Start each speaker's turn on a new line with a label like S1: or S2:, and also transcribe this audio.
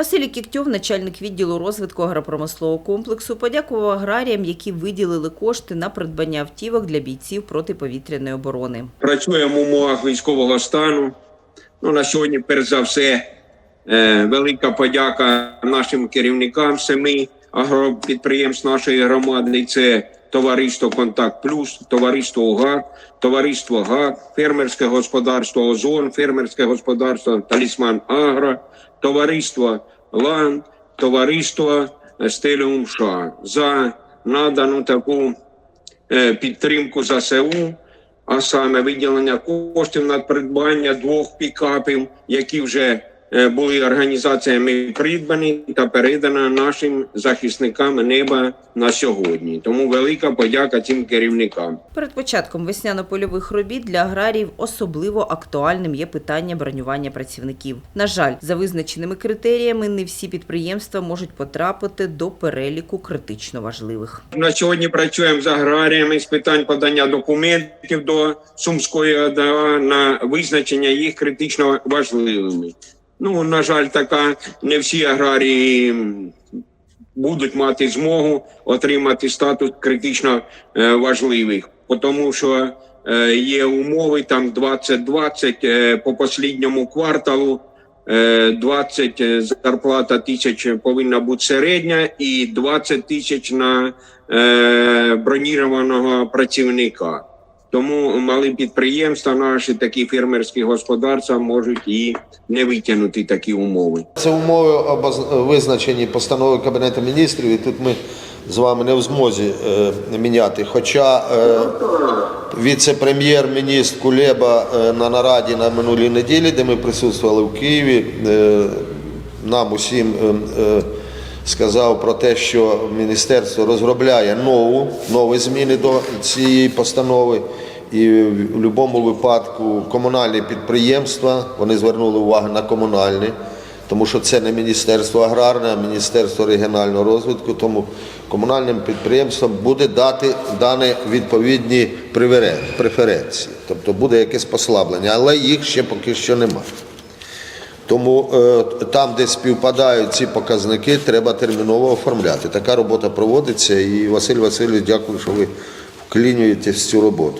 S1: Василій Кіктьов, начальник відділу розвитку агропромислового комплексу, подякував аграріям, які виділили кошти на придбання автівок для бійців протиповітряної оборони.
S2: працюємо в умовах військового стану. Ну, на сьогодні, перш за все, е, велика подяка нашим керівникам семи агропідприємств нашої громади. Це товариство Контакт Плюс, товариство УГАК, товариство ГАК, фермерське господарство Озон, фермерське господарство Талісман Агро, товариство Лан, товариство Стеліум США за надану таку е, підтримку ЗСУ, а саме виділення коштів на придбання двох пікапів, які вже були організаціями придбані та передані нашим захисникам неба на сьогодні. Тому велика подяка цим керівникам.
S1: Перед початком весняно-польових робіт для аграріїв особливо актуальним є питання бронювання працівників. На жаль, за визначеними критеріями не всі підприємства можуть потрапити до переліку критично важливих.
S2: На сьогодні працюємо з аграріями з питань подання документів до Сумської ОДА на визначення їх критично важливими. Ну, на жаль, така не всі аграрії будуть мати змогу отримати статус критично е, важливих, тому що е, є умови там 2020 е, по послідньому кварталу. Е, 20 зарплата тисяч повинна бути середня і 20 тисяч на бронірованого працівника. Тому малі підприємства, наші такі фермерські господарства можуть і не витягнути такі умови.
S3: Це умови обоз- визначені постановою Кабінету міністрів, і тут ми з вами не в змозі е, міняти. Хоча е, віце-прем'єр-міністр Кулеба е, на нараді на минулій неділі, де ми присутствували в Києві, е, нам усім е, е, сказав про те, що міністерство розробляє нову, нові зміни до цієї постанови. І в будь-якому випадку комунальні підприємства вони звернули увагу на комунальні, тому що це не міністерство аграрне, а міністерство регіонального розвитку. Тому комунальним підприємствам буде дати дані відповідні преференції, тобто буде якесь послаблення, але їх ще поки що немає. Тому е, там, де співпадають ці показники, треба терміново оформляти. Така робота проводиться, і Василь Васильович, дякую, що ви вклінюєтесь в цю роботу.